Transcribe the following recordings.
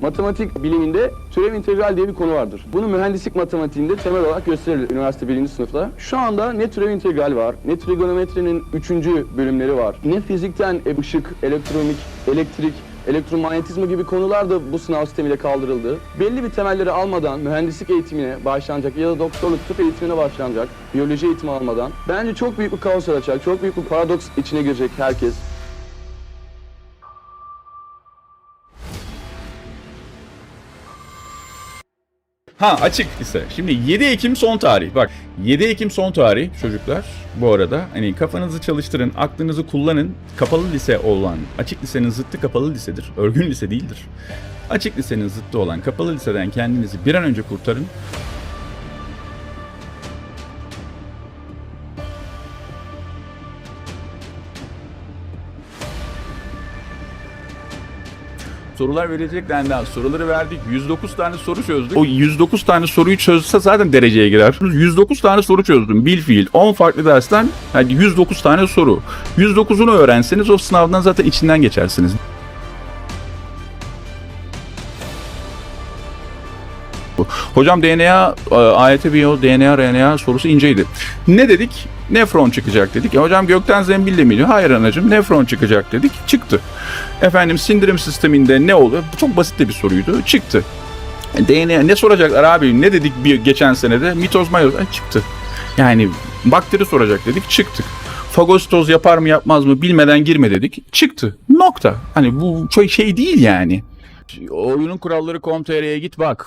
Matematik biliminde türev integral diye bir konu vardır. Bunu mühendislik matematiğinde temel olarak gösterilir üniversite birinci sınıfta. Şu anda ne türev integral var, ne trigonometrinin üçüncü bölümleri var, ne fizikten ışık, elektronik, elektrik, elektromanyetizma gibi konular da bu sınav sistemiyle kaldırıldı. Belli bir temelleri almadan mühendislik eğitimine başlanacak ya da doktorluk tıp eğitimine başlanacak, biyoloji eğitimi almadan bence çok büyük bir kaos yaratacak, çok büyük bir paradoks içine girecek herkes. Ha açık ise. Şimdi 7 Ekim son tarih. Bak 7 Ekim son tarih çocuklar. Bu arada hani kafanızı çalıştırın, aklınızı kullanın. Kapalı lise olan, açık lisenin zıttı kapalı lisedir. Örgün lise değildir. Açık lisenin zıttı olan kapalı liseden kendinizi bir an önce kurtarın. Sorular dendiğinden soruları verdik. 109 tane soru çözdük. O 109 tane soruyu çözse zaten dereceye girer. 109 tane soru çözdüm. Bil fiil. 10 farklı dersten yani 109 tane soru. 109'unu öğrenseniz o sınavdan zaten içinden geçersiniz. Hocam DNA, e, AYT Biyo, DNA, RNA sorusu inceydi. Ne dedik? Nefron çıkacak dedik. E hocam gökten zembille mi iniyor? Hayır anacığım nefron çıkacak dedik. Çıktı. Efendim sindirim sisteminde ne oluyor? Bu Çok basit de bir soruydu. Çıktı. E, DNA ne soracaklar abi? Ne dedik bir geçen senede? Mitoz mayoz. E, çıktı. Yani bakteri soracak dedik. Çıktık. Fagositoz yapar mı yapmaz mı bilmeden girme dedik. Çıktı. Nokta. Hani bu çok şey değil yani. Oyunun kuralları com.tr'ye git bak.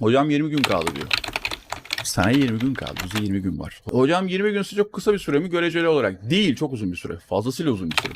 Hocam 20 gün kaldı diyor. Sana 20 gün kaldı. Bize 20 gün var. Hocam 20 gün çok kısa bir süre mi? Göreceli olarak. Değil. Çok uzun bir süre. Fazlasıyla uzun bir süre.